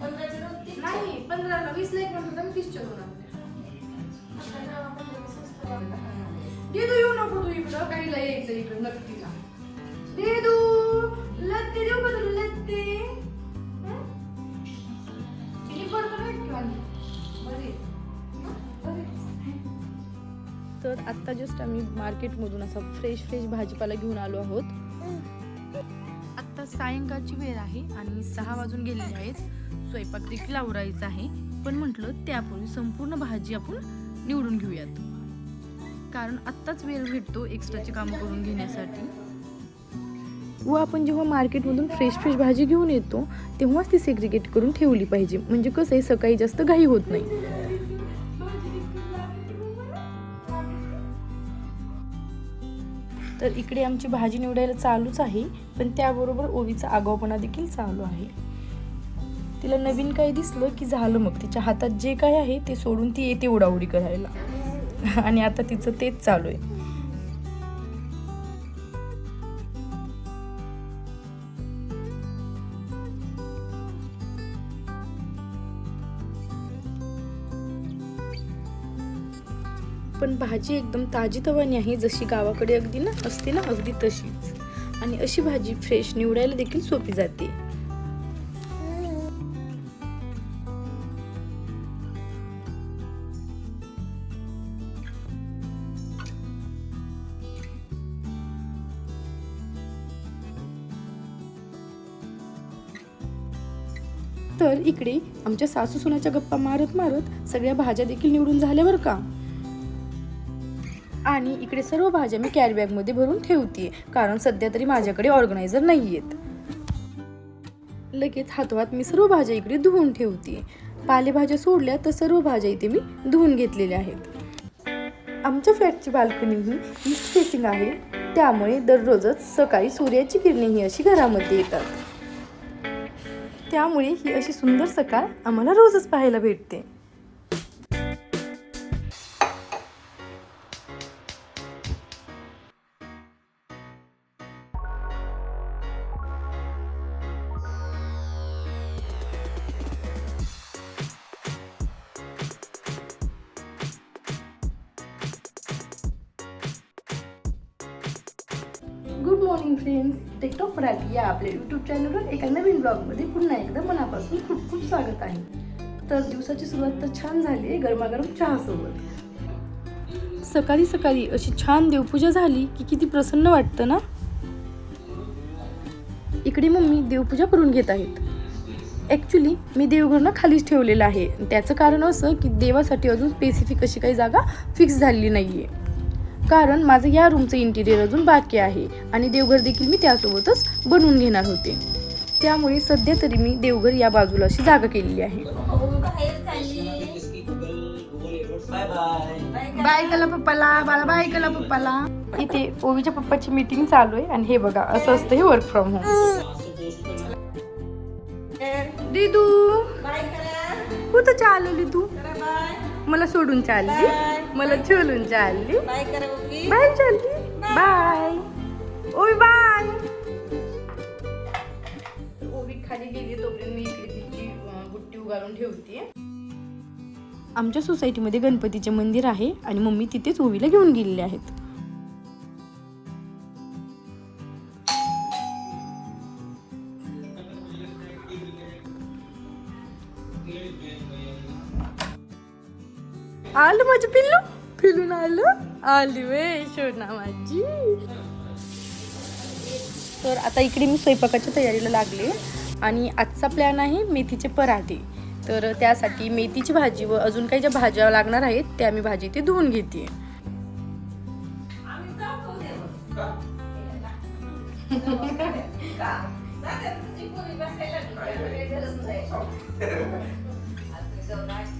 पंधराचे दोन तीन नाही पंधराला वीस नाही म्हणतो तर मी तीसच्या दोन आणल्या देदू येऊ नको तू इकडं काहीला यायचं इकडं नक्कीला देदू लत्ते देऊ का तुला लत्ते? तिने बरोबर आहेत किंवा बरे बरे तर आत्ता जस्ट आम्ही मार्केटमधून असा फ्रेश फ्रेश भाजीपाला घेऊन आलो आहोत. आत्ता सायंकाळची वेळ आहे आणि सहा वाजून गेलेले आहेत. स्वयंपाक देखील आवरायचा आहे. पण म्हटलं त्यापूर्वी संपूर्ण भाजी आपण निवडून घेऊयात. कारण आत्ताच वेळ भेटतो एक्स्ट्राची कामं करून घेण्यासाठी. व आपण जेव्हा मार्केटमधून फ्रेश फ्रेश भाजी घेऊन येतो तेव्हाच ती सेग्रिगेट करून ठेवली पाहिजे. म्हणजे कसं आहे सकाळी जास्त घाई होत नाही. तर इकडे आमची भाजी निवडायला चालूच आहे. पण त्याबरोबर ओवीचा आगावपणा देखील चालू आहे. तिला नवीन काही दिसलं की झालं मग. तिच्या हातात जे काय आहे ते सोडून ती येते उडाउडी करायला. आणि आता तिचं तेच चालू आहे. पण भाजी एकदम ताजी तवानी आहे. जशी गावाकडे अगदी ना असते ना अगदी तशीच. आणि अशी भाजी फ्रेश निवडायला देखील सोपी जाते. तर इकडे आमच्या सासू सुनाच्या गप्पा मारत मारत सगळ्या भाज्या देखील निवडून झाल्या बरं का? आणि इकडे सर्व भाज्या मी कॅरीबॅगमध्ये भरून ठेवते कारण सध्या तरी माझ्याकडे ऑर्गनायझर नाही आहेत लगेच हातवात मी सर्व भाज्या इकडे धुवून ठेवते पालेभाज्या सोडल्या तर सर्व भाज्या इथे मी धुवून घेतलेल्या आहेत. आमच्या फ्लॅटची बाल्कनी ही ईस्ट फेसिंग आहे त्यामुळे दररोजच सकाळी सूर्याची किरणे ही अशी घरामध्ये येतात. त्यामुळे ही अशी सुंदर सकाळ आम्हाला रोजच पाहायला भेटते. Good morning friends TikTok Marathi या आपल्या यूट्यूब चॅनलवर एका नवीन ब्लॉगमध्ये पुन्हा एकदा मनापासून खूप खूप स्वागत आहे. तर दिवसाची सुरुवात तर छान झाली आहे गरमागरम चहासोबत. सकाळी सकाळी अशी छान देवपूजा झाली की किती प्रसन्न वाटतं ना? इकडे मम्मी देवपूजा करून घेत आहेत. ॲक्च्युली मी देवघरनं खालीच ठेवलेलं आहे. त्याचं कारण असं की देवासाठी अजून स्पेसिफिक अशी काही जागा फिक्स झालेली नाही आहे कारण माझं या रूमचं इंटिरियर अजून बाकी आहे आणि देवघर देखील मी त्यासोबतच बनवून घेणार होते. त्यामुळे सध्या तरी मी देवघर या बाजूला अशी जागा केलेली आहे. बाय बाय बाय कला पप्पाला बाळा बाय कला पप्पाला. इथे ओवीच्या पप्पाची मीटिंग चालू आहे आणि हे बघा असं असतं हे वर्क फ्रॉम होम दिदू बाय करा कुठं चालवली तू? मला सोडून चालली. मला छोलून चालली. बाय चालली. बाय. ओय बाय. ओवी खाली गेली तोपर्यंत मी इकडे तिची अं, बुट्टी उगाळून ठेवते. आमच्या सोसायटीमध्ये गणपतीचे मंदिर आहे आणि मम्मी तिथेच ओवीला घेऊन गेलेले आहेत. आलं माझं पिल्लू? पिलून आलं? आली वे शोना माझी. तर आता इकडे मी स्वयंपाकाच्या तयारीला लागले. आणि आजचा प्लॅन आहे मेथीचे पराठे. तर त्यासाठी मेथीची भाजी व अजून काही ज्या भाज्या लागणार आहेत त्या मी भाजी ते धुवून घेते.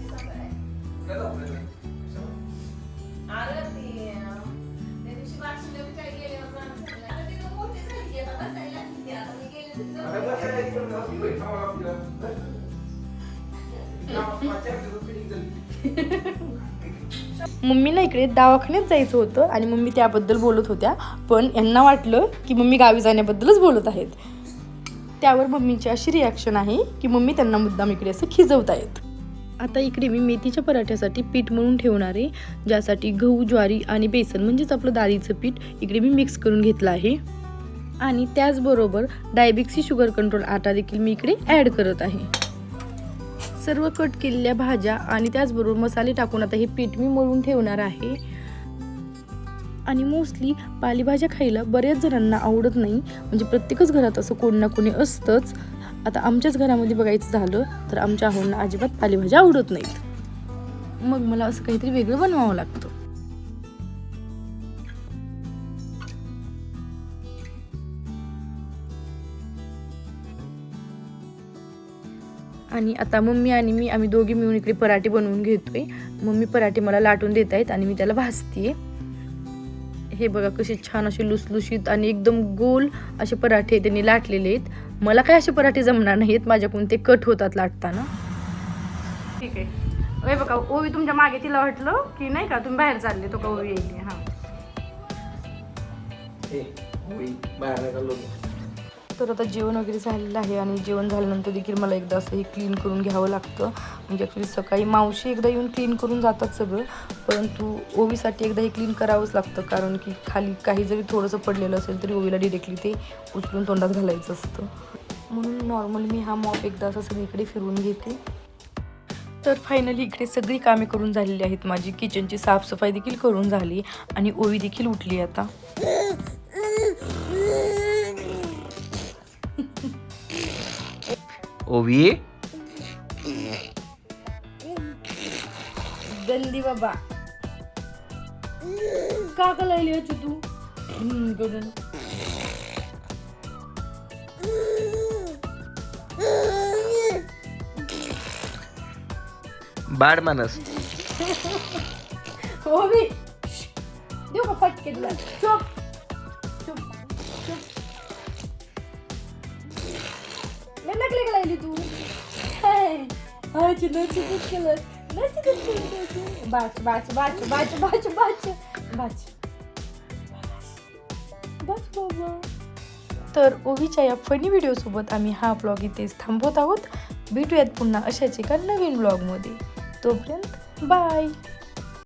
मम्मीना इकडे दवाखान्यात जायचं होतं आणि मम्मी त्याबद्दल बोलत होत्या. पण यांना वाटलं की मम्मी गावी जाण्याबद्दलच बोलत आहेत. त्यावर मम्मीची अशी रिॲक्शन आहे की मम्मी त्यांना मुद्दाम इकडे असं खिजवत आहेत. आता इकडे मी मेथीच्या पराठ्यासाठी पीठ म्हणून ठेवणार आहे ज्यासाठी गहू ज्वारी आणि बेसन म्हणजेच आपलं दारीचं पीठ इकडे मी मिक्स करून घेतलं आहे. आणि त्याचबरोबर डायबिक्सी शुगर कंट्रोल आटा देखील मी इकडे ॲड करत आहे. सर्व कट केलेल्या भाज्या आणि त्याचबरोबर मसाले टाकून आता हे पीठ मी मळून ठेवणार आहे. आणि मोस्टली पालेभाज्या खायला बऱ्याच जणांना आवडत नाही. म्हणजे प्रत्येकच घरात असं कोणी ना कोणी असतंच. आता आमच्याच घरामध्ये बघायचं झालं तर आमच्या आहोंना अजिबात पालेभाज्या आवडत नाहीत. मग मला असं काहीतरी वेगळं बनवावं लागतं. आणि आता मम्मी आणि मी आम्ही दोघी मिळून इकडे पराठे बनवून घेतोय. मम्मी पराठे मला लाटून देत आहेत आणि मी त्याला भाजतीये. हे बघा कसे छान असे लुसलुशीत आणि एकदम गोल असे पराठे त्यांनी लाटलेले आहेत. मला काय असे पराठे जमणार नाहीत माझ्याकडून ते कट होतात लाटताना. ठीक आहे. बघा ओवी तुमच्या मागे तिला वाटलं की नाही का तुम्ही बाहेर चालले तो का ओवी येईल? हा. तर आता जेवण वगैरे झालेलं आहे आणि जेवण झाल्यानंतर देखील मला एकदा असं हे क्लीन करून घ्यावं लागतं. म्हणजे ॲक्च्युली सकाळी मावशी एकदा येऊन क्लीन करून जातात सगळं. परंतु ओवीसाठी एकदा हे क्लीन करावंच लागतं. कारण की खाली काही जरी थोडंसं पडलेलं असेल तरी ओवीला डिरेक्टली ते उचलून तोंडात घालायचं असतं. म्हणून नॉर्मली मी हा मॉप एकदा असं सगळीकडे फिरवून घेते. तर फायनली इकडे सगळी कामे करून झालेली आहेत माझी. किचनची साफसफाई देखील करून झाली आणि ओवी देखील उठली आता. ओवी. गंदी बाबा. का का लायली होती तू? गगन. बाड मानस ओवी. देऊ का फटके तुला? चुप. चुप. चुप. Ne nakle तू. केलं बाच बस तर ओवीच्या या फनी व्हिडिओसोबत आम्ही हा ब्लॉग इथेच थांबवत आहोत. भेटूयात पुन्हा अशाच एका नवीन ब्लॉगमध्ये तोपर्यंत बाय